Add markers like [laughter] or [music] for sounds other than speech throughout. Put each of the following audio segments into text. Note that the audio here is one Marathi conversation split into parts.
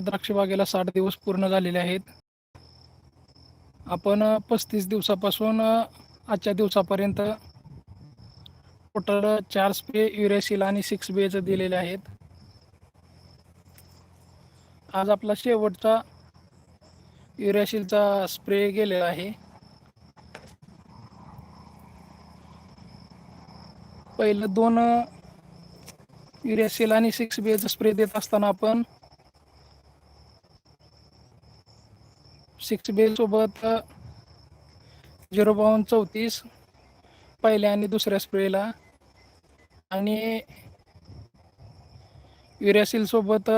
द्राक्ष बागेला साठ दिवस पूर्ण झालेले आहेत. आपण पस्तीस दिवसापासून आजच्या दिवसापर्यंत टोटल चार स्प्रे युरेसिल आणि सिक्स बेचं दिलेले आहेत. आज आपला शेवटचा युरेसिलचा स्प्रे गेलेला आहे. पहिलं दोन युरेसिल आणि सिक्स बेचं स्प्रे देत असताना आपण सिक्स बे सोबत झिरो बावन्न चौतीस पहिल्या आणि दुसऱ्या स्प्रेला. आणि युरॅसिल सोबत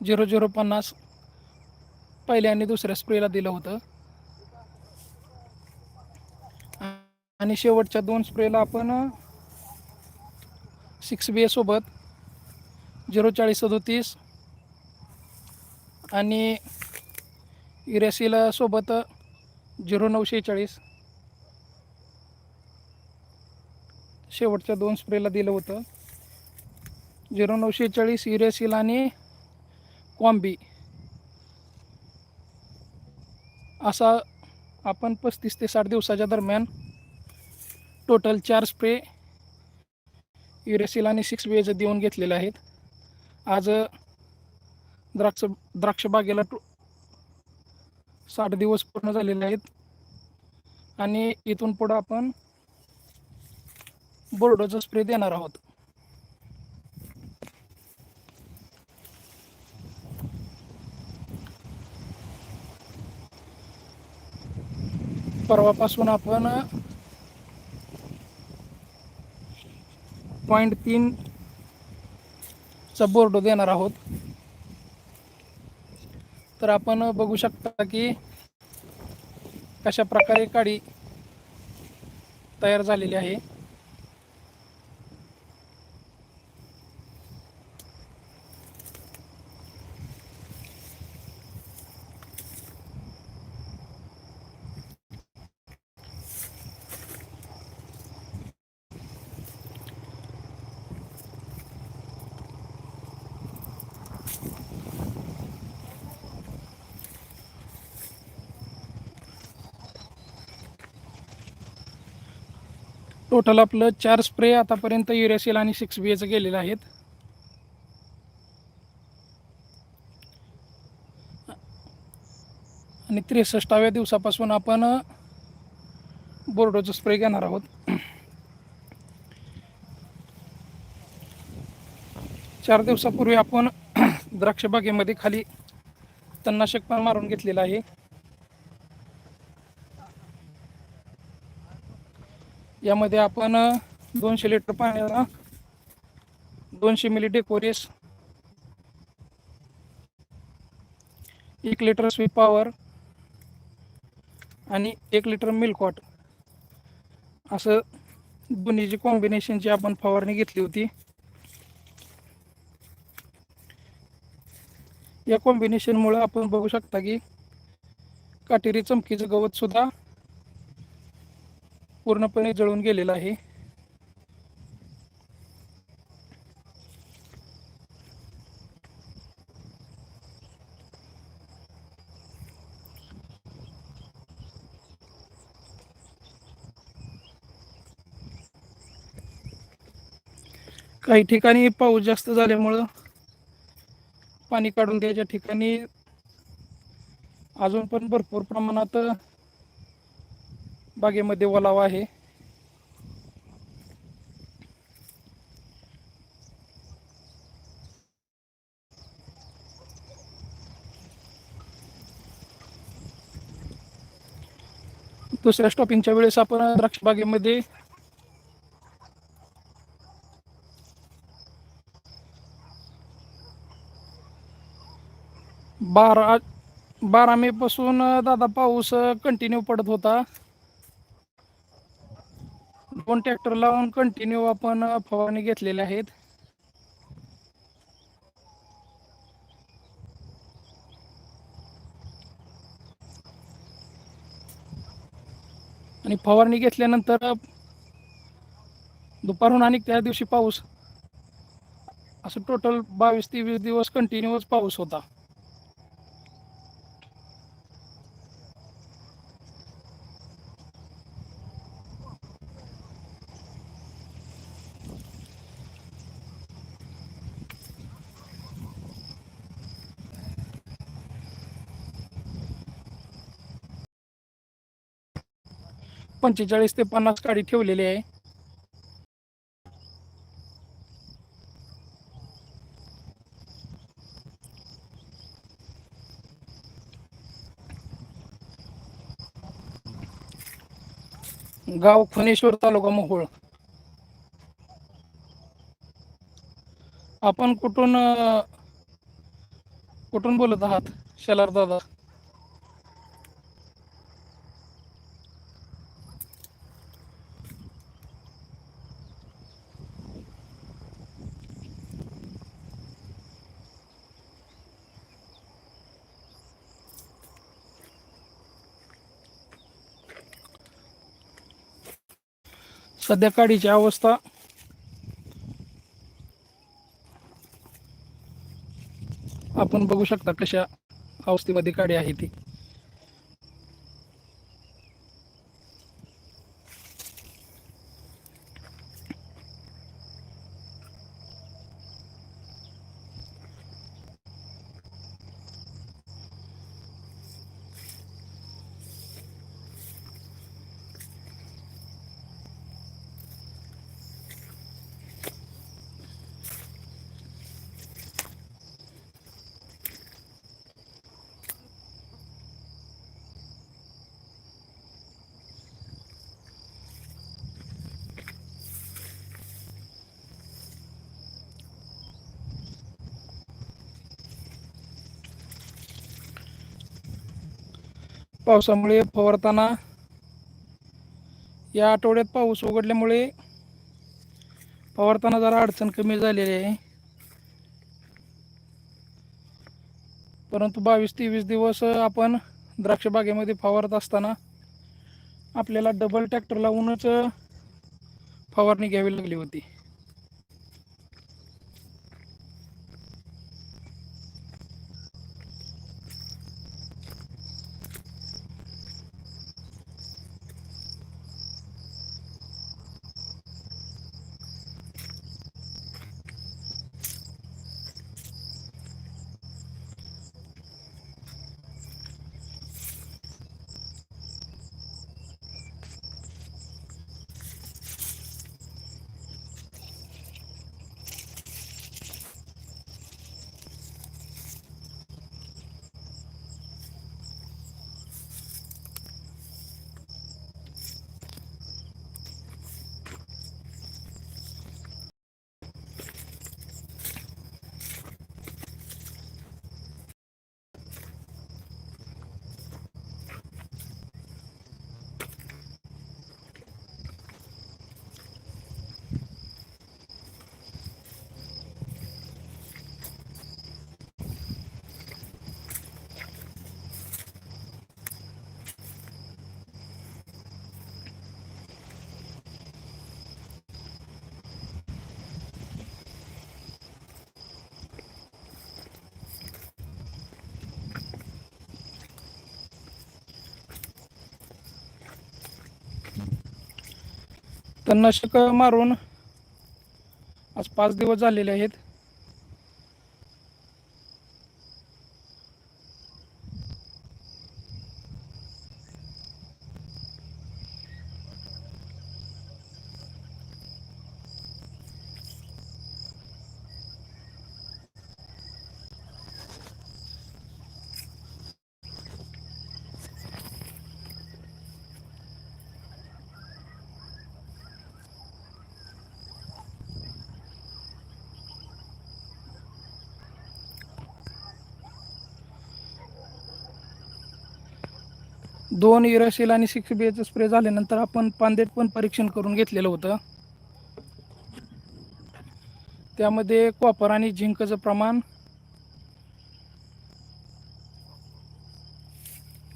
झिरो झिरो पन्नास पहिल्या आणि दुसऱ्या स्प्रेला दिलं होतं. आणि शेवटच्या दोन स्प्रेला आपण सिक्स बी सोबत झिरो चाळीस सदोतीस आणि युरेसिल सोबत झिरो नऊशे चाळीस. शेवटच्या दोन स्प्रेला दिलं होतं. झिरो नऊशे चाळीस युरेसिल आणि कॉम्बी. असा आपण पस्तीस ते साठ दिवसाच्या दरम्यान टोटल चार स्प्रे युरेसिल आणि सिक्स वेज देऊन घेतलेले आहेत. आज द्राक्ष द्राक्षबागेला टो साठ दिवस पूर्ण झालेले आहेत. आणि इथून पुढं आपण बोर्डोचा स्प्रे देणार आहोत. परवापासून आपण पॉईंट तीनचा बोर्डो देणार आहोत. तर आपण बघू शकता की कशा प्रकारे काडी तयार झालेली आहे. टोटल आपलं चार स्प्रे आतापर्यंत युरेसिल आणि सिक्स बी एचं गेलेलं आहेत. आणि त्रेसष्टाव्या दिवसापासून आपण बोर्डोचा स्प्रे घेणार आहोत. चार दिवसापूर्वी आपण द्राक्षबागेमध्ये खाली तणनाशक पण मारून घेतलेलं आहे. यामध्ये आपण दोनशे लिटर पाण्याला दोनशे मिली डेकोरेस एक लिटर स्वीट पॉवर आणि एक लिटर मिल्कॉट असं दोन्हीची कॉम्बिनेशनची आपण फवारणी घेतली होती या कॉम्बिनेशनमुळं आपण बघू शकता की काटेरी चमकीचं गवतसुद्धा पूर्णपणे जळून गेलेलं आहे. काही ठिकाणी पाऊस जास्त झाल्यामुळं पाणी काढून द्यायच्या ठिकाणी अजून पण भरपूर प्रमाणात बागेमध्ये ओलावा आहे. दुसऱ्या स्टॉपिंगच्या वेळेस आपण द्राक्ष बागेमध्ये बारा बारा मे पासून दादा पाऊस कंटिन्यू पडत होता. दोन ट्रॅक्टर लावून कंटिन्यू आपण फवारणी घेतलेल्या आहेत. आणि फवारणी घेतल्यानंतर दुपारहून आणि त्या दिवशी पाऊस. असं टोटल बावीस तेवीस दिवस कंटिन्युअस पाऊस होता. पंचेचाळीस ते पन्नास काडी ठेवलेली आहे. गाव खनेश्वर तालुका मोहोळ. आपण कुठून कुठून बोलत आहात शेलार दादा? सध्या काडीची अवस्था. आपण बघू शकता कशा अवस्थेमध्ये काडी आहे ती. पावसामुळे फवारताना या आठवड्यात पाऊस उघडल्यामुळे फवारताना जरा अडचण कमी झालेली आहे. परंतु बावीस तेवीस दिवस आपण द्राक्ष बागेमध्ये फवारत असताना आपल्याला डबल ट्रॅक्टर लावूनच फवारणी घ्यावी लागली होती. तणनाशक मारून आज पाच दिवस झालेले आहेत. दोन युराशील आणि सिक्स बी एचं स्प्रे झाल्यानंतर आपण पांदेट पण परीक्षण करून घेतलेलं होतं. त्यामध्ये कॉपर आणि झिंकचं प्रमाण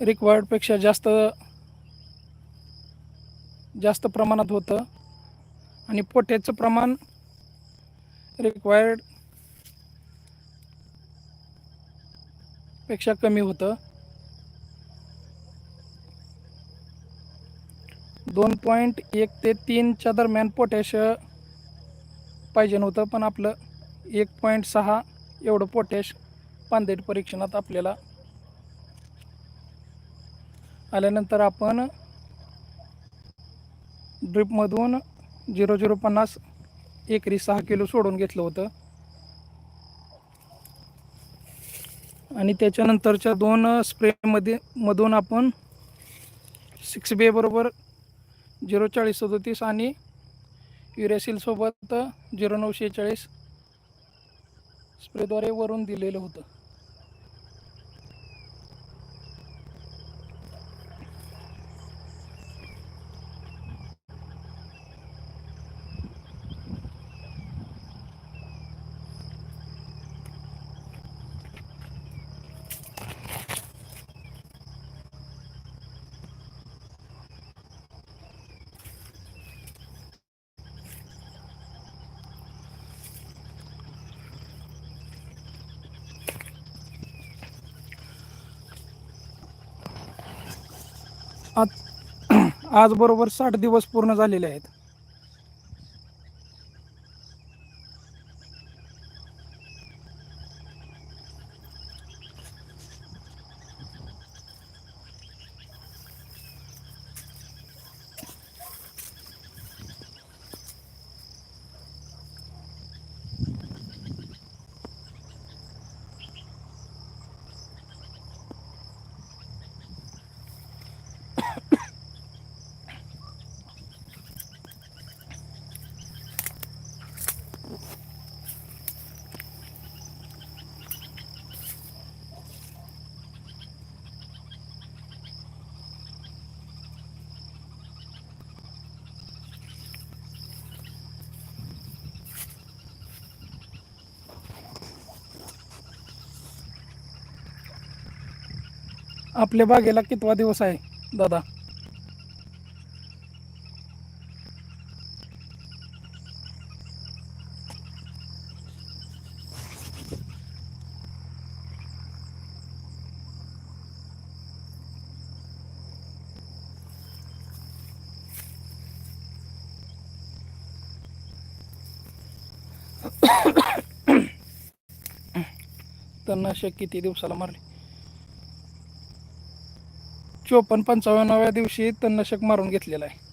रिक्वायर्डपेक्षा जास्त जास्त प्रमाणात होतं. आणि पोट्याचं प्रमाण रिक्वायर्डपेक्षा कमी होतं. दोन पॉईंट एक ते तीनच्या दरम्यान पोटॅश पाहिजे नव्हतं पण आपलं एक पॉईंट सहा एवढं पोटॅश पानदेट परीक्षणात आपल्याला आल्यानंतर आपण ड्रिपमधून झिरो झिरो पन्नास एकरी सहा किलो सोडून घेतलं होतं. आणि त्याच्यानंतरच्या दोन स्प्रेमध्ये मधून आपण सिक्स बी बरोबर झिरो चाळीस सदोतीस आणि युरेसिलसोबत झिरो नऊशे चाळीस स्प्रेद्वारे वरून दिलेलं होतं. आज बरोबर साठ दिवस पूर्ण झालेले आहेत. आपल्या बागेला कितवा दिवस आहे दादा? [coughs] तणनाशक किती दिवसाला मारले? चोपन्न पंचावन्नाव्या दिवशी तणनाशक मारून घेतलेलं आहे.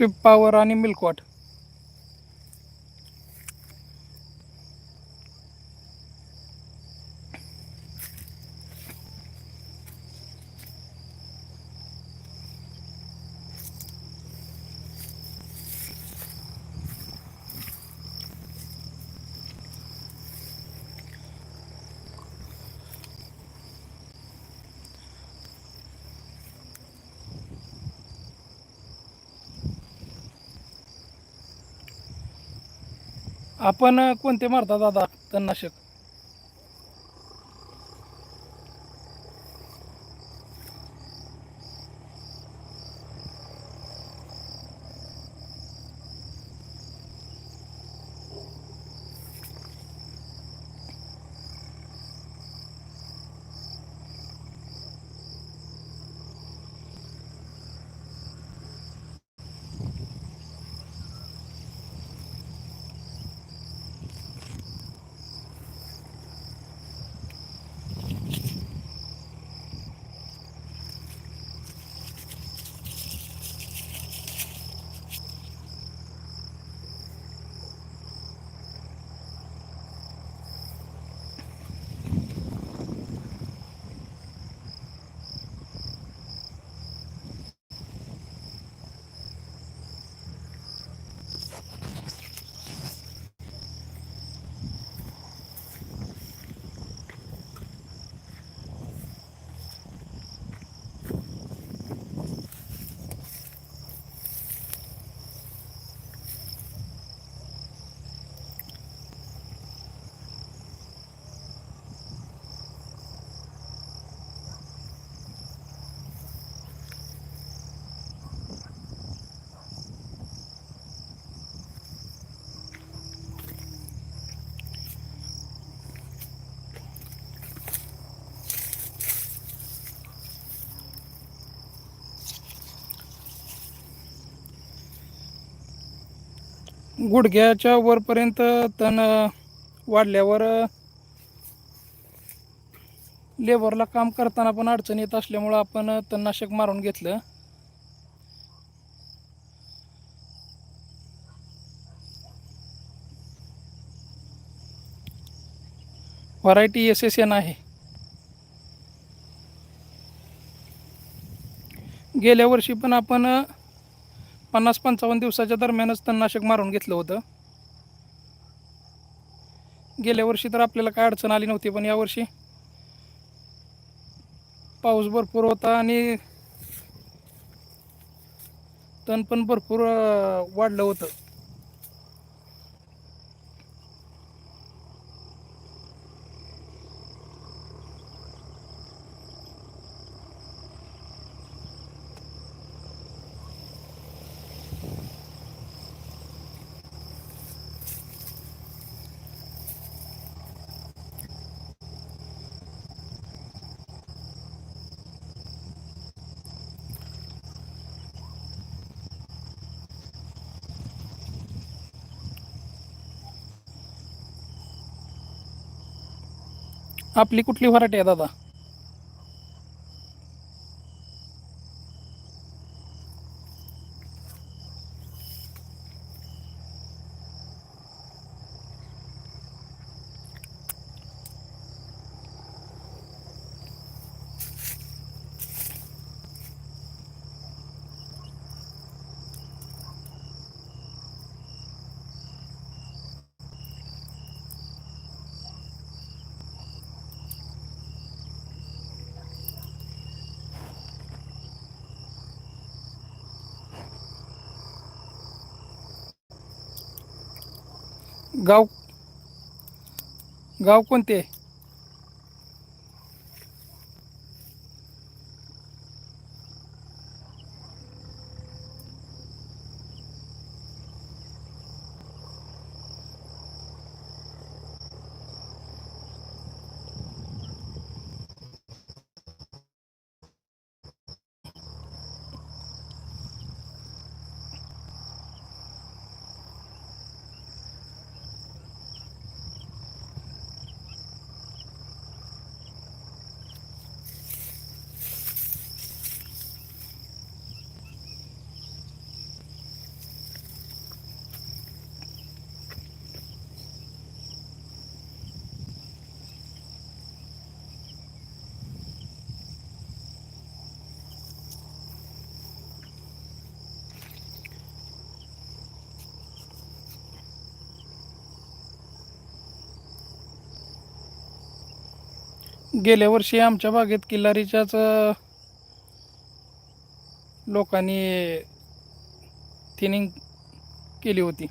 स्विप पॉवर आणि मिल्कवॉट आपण कोणते मारता दादा तणनाशक? गुडघ्याच्या वरपर्यंत तण वाढल्यावर लेबरला काम करताना पण अडचण येत असल्यामुळं आपण तणनाशक मारून घेतलं. व्हरायटी एस एस एन आहे. गेल्या वर्षी पण आपण पन्नास पंचावन्न दिवसाच्या दरम्यानच तणनाशक मारून घेतलं होतं. गेल्या वर्षी तर आपल्याला काय अडचण आली नव्हती पण यावर्षी पाऊस भरपूर होता आणि तण पण भरपूर वाढलं होतं. आपली कुठली व्हरायटी आहे दादा? गाव गाव कोणते? गेल्या वर्षी आमच्या बागेत किल्लारीच्याच लोकांनी थिनिंग केली होती.